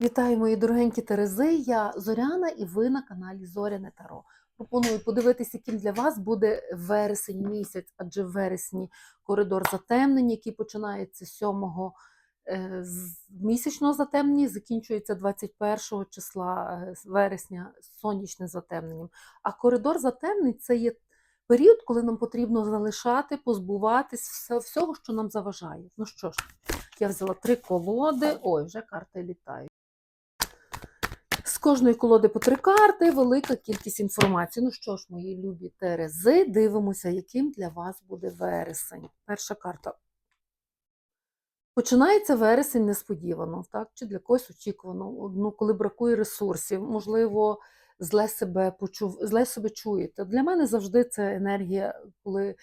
Вітаю, мої дорогенькі Терези. Я Зоряна і ви на каналі Зоряне Таро. Пропоную подивитися, яким для вас буде вересень місяць, адже в вересні коридор затемнень, який починається 7 е, місячного затемнення, закінчується 21 числа е, вересня сонячним затемненням. А коридор затемнень це є період, коли нам потрібно залишати, позбуватись всього, що нам заважає. Ну що ж, я взяла три колоди. Ой, вже карти літають. З кожної колоди по три карти, велика кількість інформації. Ну що ж, мої любі Терези, дивимося, яким для вас буде вересень. Перша карта. Починається вересень несподівано, так? чи для когось очікувано, ну, коли бракує ресурсів, можливо, зле себе, почув, зле себе чуєте. Для мене завжди це енергія, коли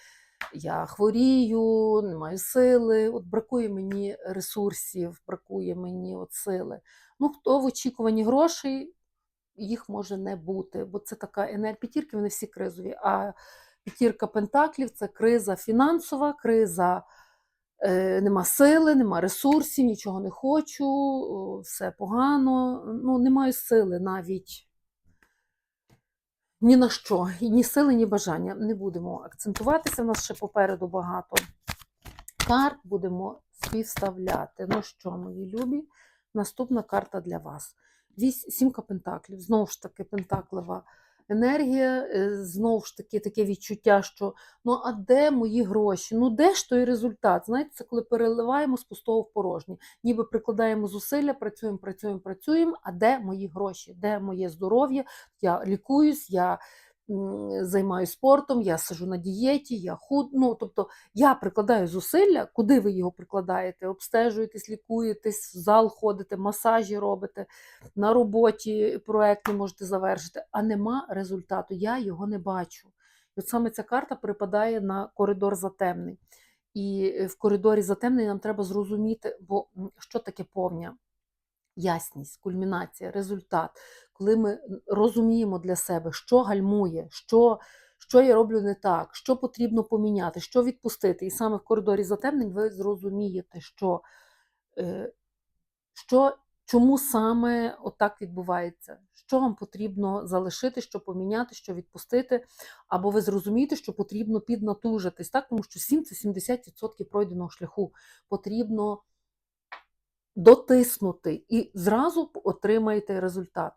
я хворію, не маю сили, от бракує мені ресурсів, бракує мені от сили. Ну, хто в очікуванні грошей, їх може не бути, бо це така енергія. П'ятірки вони всі кризові. А п'ятірка пентаклів це криза фінансова, криза е, нема сили, нема ресурсів, нічого не хочу, все погано. Ну, не маю сили навіть ні на що, ні сили, ні бажання. Не будемо акцентуватися. У нас ще попереду багато карт, будемо співставляти. Ну що, мої любі? Наступна карта для вас. Вісь, сімка пентаклів. Знову ж таки, пентаклева енергія, е, знову ж таки, таке відчуття, що ну а де мої гроші? Ну де ж той результат? Знаєте, це коли переливаємо з пустого в порожнє. Ніби прикладаємо зусилля, працюємо, працюємо, працюємо. А де мої гроші? Де моє здоров'я? Я лікуюсь, я займаюся спортом, я сижу на дієті, я худ. Ну, тобто я прикладаю зусилля, куди ви його прикладаєте? Обстежуєтесь, лікуєтесь, в зал ходите, масажі робите, на роботі проект не можете завершити, а нема результату. Я його не бачу. І от саме ця карта припадає на коридор затемний. І е, в коридорі затемнень нам треба зрозуміти, бо що таке повня ясність, кульмінація, результат, коли ми розуміємо для себе, що гальмує, що, що я роблю не так, що потрібно поміняти, що відпустити. І саме в коридорі затемнень ви зрозумієте, що, е, що чому саме отак відбувається, що вам потрібно залишити, що поміняти, що відпустити, або ви зрозумієте, що потрібно піднатужитись, так? тому що 7 це 70% пройденого шляху. Потрібно дотиснути і зразу отримаєте результат.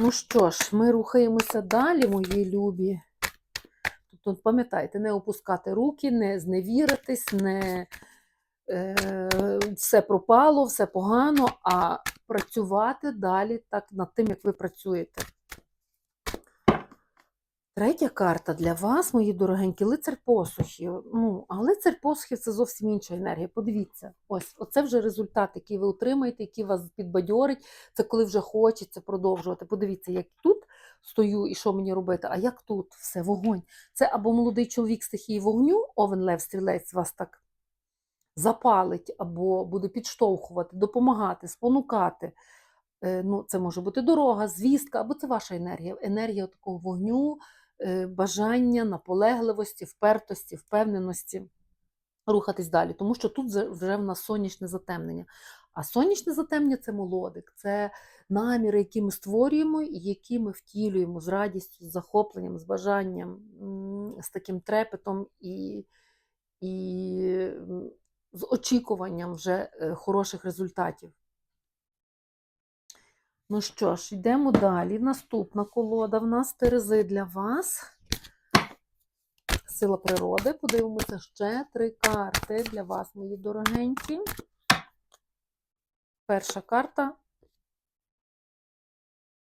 Ну що ж, ми рухаємося далі, мої любі. Тобто, пам'ятайте, не опускати руки, не зневіритись, не е, все пропало, все погано, а працювати далі так над тим, як ви працюєте. Третя карта для вас, мої дорогенькі, лицар посухів. Ну, а лицар посухів це зовсім інша енергія. Подивіться, ось оце вже результат, який ви отримаєте, який вас підбадьорить. Це коли вже хочеться продовжувати. Подивіться, як тут стою і що мені робити, а як тут все, вогонь. Це або молодий чоловік стихії вогню, овен лев стрілець вас так запалить, або буде підштовхувати, допомагати, спонукати. Е, Ну, Це може бути дорога, звістка, або це ваша енергія, енергія такого вогню, бажання, наполегливості, впертості, впевненості рухатись далі. Тому що тут вже- вже в нас сонячне затемнення. А сонячне затемнення це молодик, це наміри, які ми створюємо і які ми втілюємо з радістю, з захопленням, з бажанням, з таким трепетом і, і з очікуванням вже е, хороших результатів. Ну що ж, йдемо далі. Наступна колода в нас Терези для вас. Сила природи. Подивимося ще три карти для вас, мої дорогенькі. Перша карта.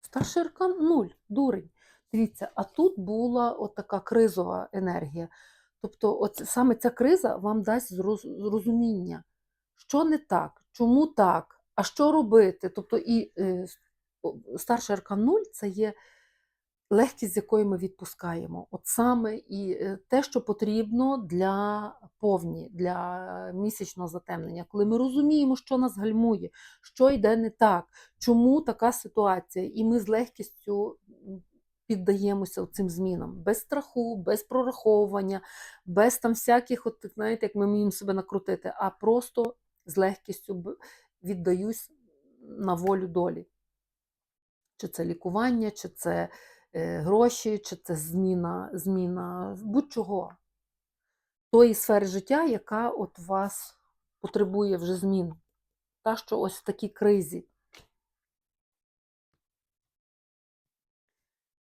Старший аркан 0, дурень. Дивіться, а тут була от така кризова енергія. Тобто, от саме ця криза вам дасть зроз- зрозуміння, що не так, чому так, а що робити. Тобто, і е, старший аркан 0 це є легкість, з якої ми відпускаємо. От саме і е, те, що потрібно для повні, для місячного затемнення, коли ми розуміємо, що нас гальмує, що йде не так, чому така ситуація, і ми з легкістю піддаємося цим змінам, без страху, без прораховування, без там всяких, от, знаєте, як ми вміємо себе накрутити, а просто з легкістю. віддаюсь на волю долі. Чи це лікування, чи це е, гроші, чи це зміна, зміна будь-чого. Тої сфери життя, яка от вас потребує вже змін. Та, що ось в такій кризі.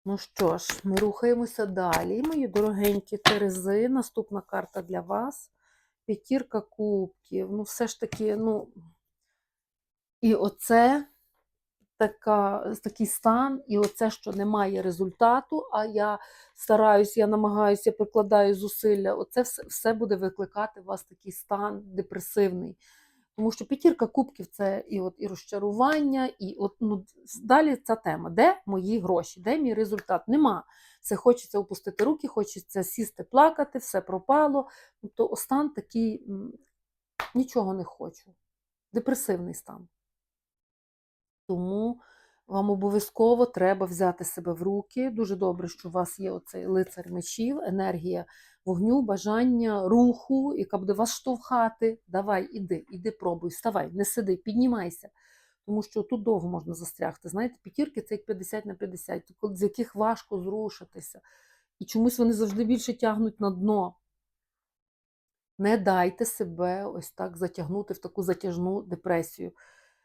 Ну що ж, ми рухаємося далі. Мої дорогенькі Терези. Наступна карта для вас. П'ятірка кубків. Ну, все ж таки, ну. І оце така, такий стан, і оце, що немає результату, а я стараюсь, я намагаюся, прикладаю зусилля. Оце все, все буде викликати у вас такий стан депресивний. Тому що п'ятірка кубків це і от і розчарування, і от ну далі ця тема. Де мої гроші? Де мій результат? Нема. Все хочеться опустити руки, хочеться сісти, плакати, все пропало. Тобто стан такий нічого не хочу. Депресивний стан. Тому вам обов'язково треба взяти себе в руки. Дуже добре, що у вас є оцей лицар мечів, енергія вогню, бажання, руху, яка буде вас штовхати. Давай, іди, іди, пробуй, вставай, не сиди, піднімайся. Тому що тут довго можна застрягти. Знаєте, п'ятірки це як 50 на 50, з яких важко зрушитися. І чомусь вони завжди більше тягнуть на дно. Не дайте себе ось так затягнути в таку затяжну депресію.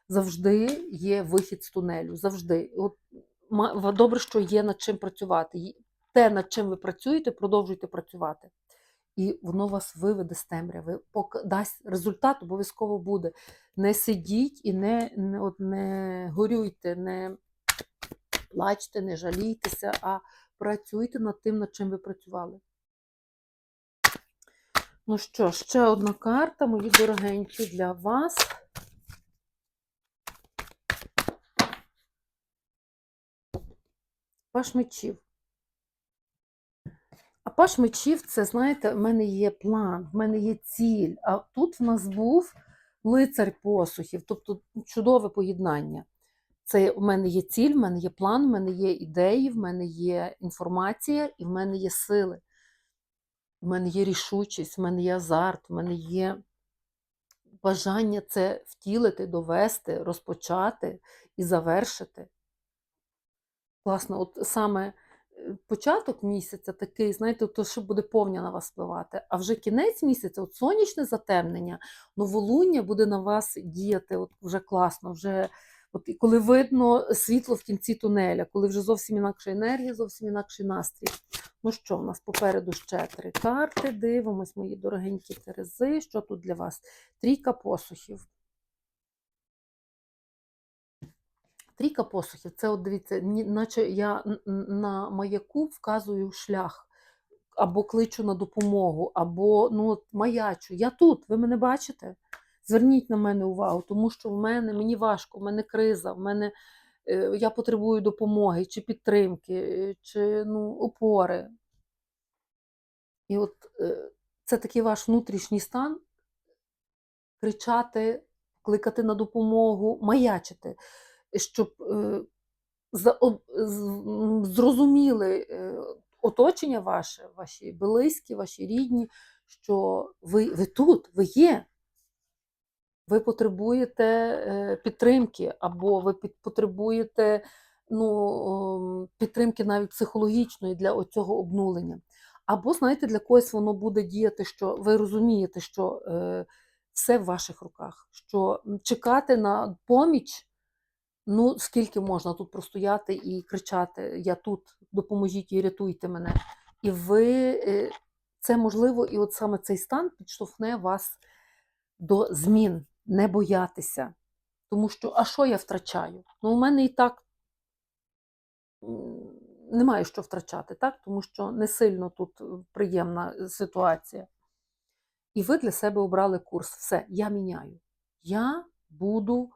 Завжди є вихід з тунелю. Завжди. От, добре, що є над чим працювати. Те, над чим ви працюєте, продовжуйте працювати. І воно вас виведе з темряви, дасть результат, обов'язково буде. Не сидіть і не, не, от, не горюйте, не плачте, не жалійтеся, а працюйте над тим, над чим ви працювали. Ну що, ще одна карта, мої дорогенькі, для вас. Паш мечів. А паш мечів це, знаєте, в мене є план, в мене є ціль. А тут в нас був лицар посухів, тобто чудове поєднання. Це в мене є ціль, в мене є план, в мене є ідеї, в мене є інформація і в мене є сили. В мене є рішучість, в мене є азарт, в мене є бажання це втілити, довести, розпочати і завершити. Класно, от саме е, початок місяця такий, знаєте, то що буде повня на вас впливати. А вже кінець місяця, от сонячне затемнення, новолуння буде на вас діяти от вже класно, вже от коли видно світло в кінці тунеля, коли вже зовсім інакша енергія, зовсім інакший настрій. Ну що, в нас попереду ще три карти. Дивимось, мої дорогенькі терези. Що тут для вас? Трійка посухів. Трійка посухів це, от дивіться, наче я на маяку вказую шлях, або кличу на допомогу, або ну, от маячу. Я тут, ви мене бачите? Зверніть на мене увагу, тому що в мене мені важко, в мене криза, в мене е, я потребую допомоги, чи підтримки, е, чи ну, опори. І от е, це такий ваш внутрішній стан кричати, кликати на допомогу, маячити, щоб е, зрозуміли е, оточення ваше, ваші близькі, ваші рідні, що ви, ви тут, ви є. Ви потребуєте е, підтримки, або ви потребуєте ну, підтримки навіть психологічної для оцього обнулення. Або, знаєте, для когось воно буде діяти, що ви розумієте, що все в ваших руках, що чекати на поміч, ну скільки можна тут простояти і кричати: Я тут, допоможіть і рятуйте мене. І ви е, це можливо, і от саме цей стан підштовхне вас до змін, не боятися. Тому що, а що я втрачаю? Ну, у мене і так немає що втрачати, так? тому що не сильно тут е, приємна ситуація. І ви для себе обрали курс. Все, я міняю. Я буду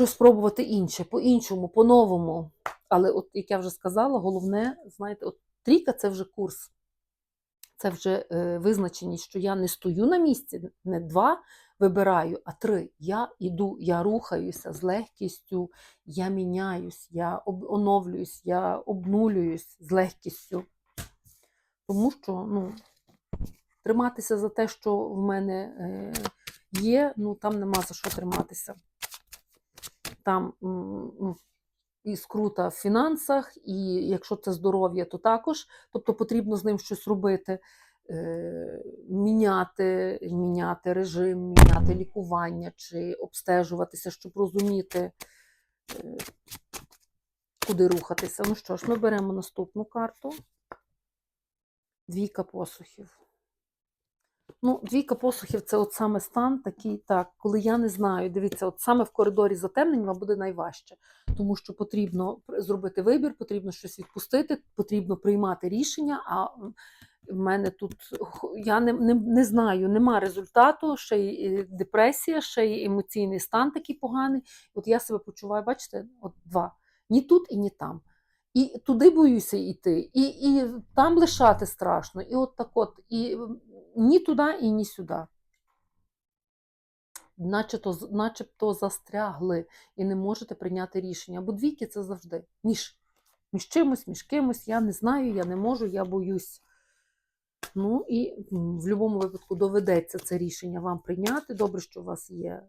щось спробувати інше, по-іншому, по-новому. Але, от, як я вже сказала, головне, знаєте, от трійка це вже курс. Це вже е, визначеність, що я не стою на місці, не два вибираю, а три. Я іду, я рухаюся з легкістю, я міняюсь, я оновлююсь, я обнулююсь з легкістю. Тому що ну, триматися за те, що в мене е, є, ну там нема за що триматися. Там м, і скрута в фінансах, і якщо це здоров'я, то також. Тобто потрібно з ним щось робити, е, міняти, міняти режим, міняти лікування чи обстежуватися, щоб розуміти, е, куди рухатися. Ну що ж, ми беремо наступну карту. Двійка посухів. Ну, двійка посухів це от саме стан такий, так, коли я не знаю, дивіться, от саме в коридорі затемнень вам буде найважче, тому що потрібно зробити вибір, потрібно щось відпустити, потрібно приймати рішення. А в мене тут я не, не, не знаю, нема результату, ще й депресія, ще й емоційний стан такий поганий. От я себе почуваю, бачите, от два. Ні тут і ні там. І туди боюся йти, і, і там лишати страшно, і от так от, і ні туди, і ні сюди. Начебто, начебто застрягли і не можете прийняти рішення. Бо двійки це завжди між, між чимось, між кимось. Я не знаю, я не можу, я боюсь. Ну і в будь-якому випадку доведеться це рішення вам прийняти. Добре, що у вас є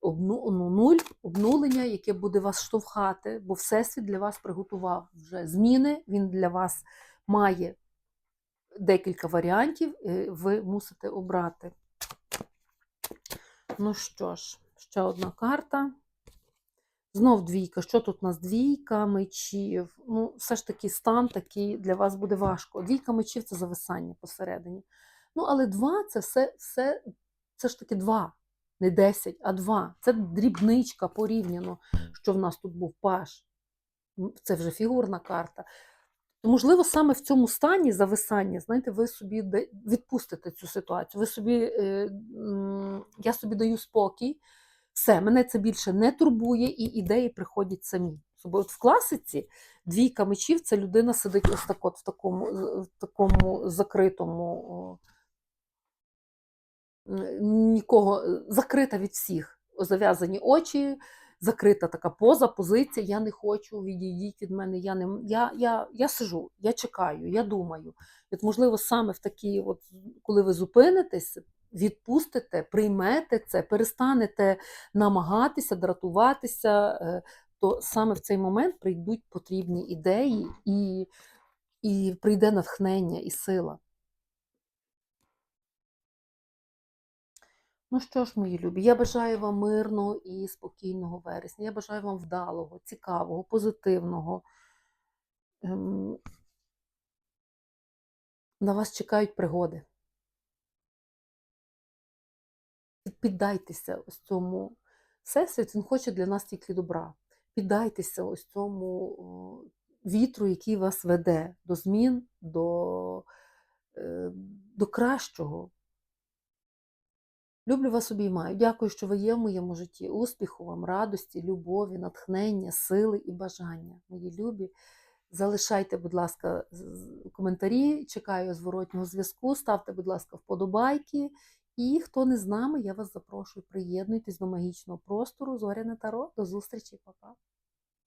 обну, ну, нуль, обнулення, яке буде вас штовхати, бо Всесвіт для вас приготував вже зміни, він для вас має декілька варіантів, е, ви мусите обрати. Ну що ж, ще одна карта. Знов двійка. Що тут у нас? Двійка мечів. Ну, все ж таки, стан такий для вас буде важко. Двійка мечів це зависання посередині. Ну, але два це все, все, це ж таки два. Не 10, а два. Це дрібничка порівняно, що в нас тут був паш. Це вже фігурна карта. То, можливо, саме в цьому стані зависання, знаєте, ви собі відпустите цю ситуацію. Ви собі, е, я собі даю спокій, все, мене це більше не турбує, і ідеї приходять самі. От в класиці двійка мечів це людина сидить ось так от в такому, в такому закритому, нікого, е, закрита від всіх. Зав'язані очі, закрита така поза, позиція. Я не хочу, відійдіть від мене. Я, не, я, я, я сижу, я чекаю, я думаю. От, можливо, саме в такі, от, коли ви зупинитесь, відпустите, приймете це, перестанете намагатися, дратуватися, е, то саме в цей момент прийдуть потрібні ідеї і, і прийде натхнення і сила. Ну що ж, мої любі, я бажаю вам мирного і спокійного вересня. Я бажаю вам вдалого, цікавого, позитивного. Ем, На вас чекають пригоди. Піддайтеся ось цьому. Всесвіт, він хоче для нас тільки добра. Піддайтеся ось цьому вітру, який вас веде до змін, до, е, до кращого. Люблю вас обіймаю. Дякую, що ви є в моєму житті. Успіху вам, радості, любові, натхнення, сили і бажання. Мої любі. Залишайте, будь ласка, коментарі. Чекаю зворотнього зв'язку. Ставте, будь ласка, вподобайки. І хто не з нами, я вас запрошую. Приєднуйтесь до магічного простору. Зоряне Таро. До зустрічі, Па-па.